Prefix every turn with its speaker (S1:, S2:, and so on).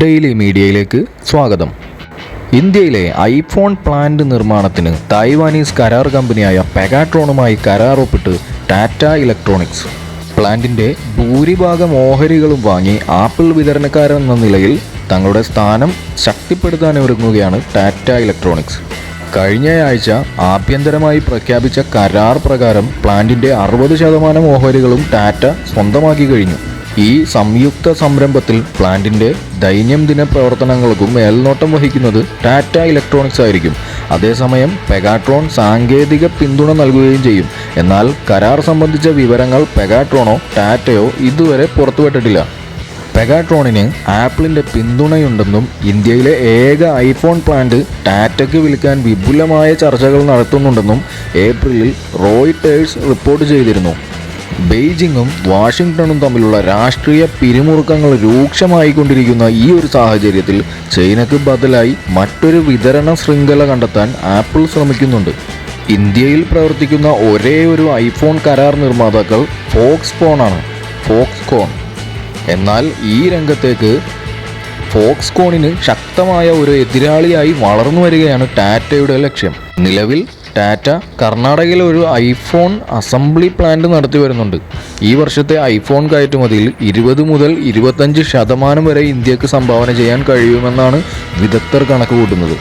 S1: Daily മീഡിയയിലേക്ക് സ്വാഗതം. ഇന്ത്യയിലെ ഐഫോൺ പ്ലാന്റ് നിർമ്മാണത്തിന് തായ്വാനീസ് കരാർ കമ്പനിയായ പെഗാട്രോണുമായി കരാർ ഒപ്പിട്ട് ടാറ്റ ഇലക്ട്രോണിക്സ്. പ്ലാന്റിന്റെ ഭൂരിഭാഗം ഓഹരികളും വാങ്ങി ആപ്പിൾ വിതരണക്കാരെന്ന നിലയിൽ തങ്ങളുടെ സ്ഥാനം ശക്തിപ്പെടുത്താൻ ഒരുങ്ങുകയാണ് ടാറ്റ ഇലക്ട്രോണിക്സ്. കഴിഞ്ഞയാഴ്ച ആഭ്യന്തരമായി പ്രഖ്യാപിച്ച കരാർ പ്രകാരം പ്ലാന്റിന്റെ അറുപത് ശതമാനം ഓഹരികളും ടാറ്റ സ്വന്തമാക്കി കഴിഞ്ഞു. ഈ സംയുക്ത സംരംഭത്തിൽ പ്ലാന്റിന്റെ ദൈനംദിന പ്രവർത്തനങ്ങൾക്കും മേൽനോട്ടം വഹിക്കുന്നത് ടാറ്റ ഇലക്ട്രോണിക്സ് ആയിരിക്കും. അതേസമയം പെഗാട്രോൺ സാങ്കേതിക പിന്തുണ നൽകുകയും ചെയ്യും. എന്നാൽ കരാർ സംബന്ധിച്ച വിവരങ്ങൾ പെഗാട്രോണോ ടാറ്റയോ ഇതുവരെ പുറത്തുവിട്ടിട്ടില്ല. പെഗാട്രോണിന് ആപ്പിളിന്റെ പിന്തുണയുണ്ടെന്നും ഇന്ത്യയിലെ ഏക ഐഫോൺ പ്ലാന്റ് ടാറ്റയ്ക്ക് വിൽക്കാൻ വിപുലമായ ചർച്ചകൾ നടത്തുന്നുണ്ടെന്നും ഏപ്രിലിൽ റോയിട്ടേഴ്സ് റിപ്പോർട്ട് ചെയ്തിരുന്നു. ബെയ്ജിങ്ങും വാഷിങ്ടണും തമ്മിലുള്ള രാഷ്ട്രീയ പിരിമുറുക്കങ്ങൾ രൂക്ഷമായിക്കൊണ്ടിരിക്കുന്ന ഈ ഒരു സാഹചര്യത്തിൽ ചൈനയ്ക്ക് ബദലായി മറ്റൊരു വിതരണ ശൃംഖല കണ്ടെത്താൻ ആപ്പിൾ ശ്രമിക്കുന്നുണ്ട്. ഇന്ത്യയിൽ പ്രവർത്തിക്കുന്ന ഒരേ ഒരു ഐഫോൺ കരാർ നിർമ്മാതാക്കൾ ഫോക്സ് ഫോണാണ് ഫോക്സ് കോൺ എന്നാൽ ഈ രംഗത്തേക്ക് ഫോക്സ്കോണിന് ശക്തമായ ഒരു എതിരാളിയായി വളർന്നു വരികയാണ് ടാറ്റയുടെ ലക്ഷ്യം. നിലവിൽ ടാറ്റ കർണാടകയിൽ ഒരു ഐഫോൺ അസംബ്ലി പ്ലാന്റ് നടത്തി വരുന്നുണ്ട്. ഈ വർഷത്തെ ഐഫോൺ കയറ്റുമതിയിൽ ഇരുപത് മുതൽ ഇരുപത്തഞ്ച് ശതമാനം വരെ ഇന്ത്യയ്ക്ക് സംഭാവന ചെയ്യാൻ കഴിയുമെന്നാണ് വിദഗ്ധർ കണക്ക് കൂട്ടുന്നത്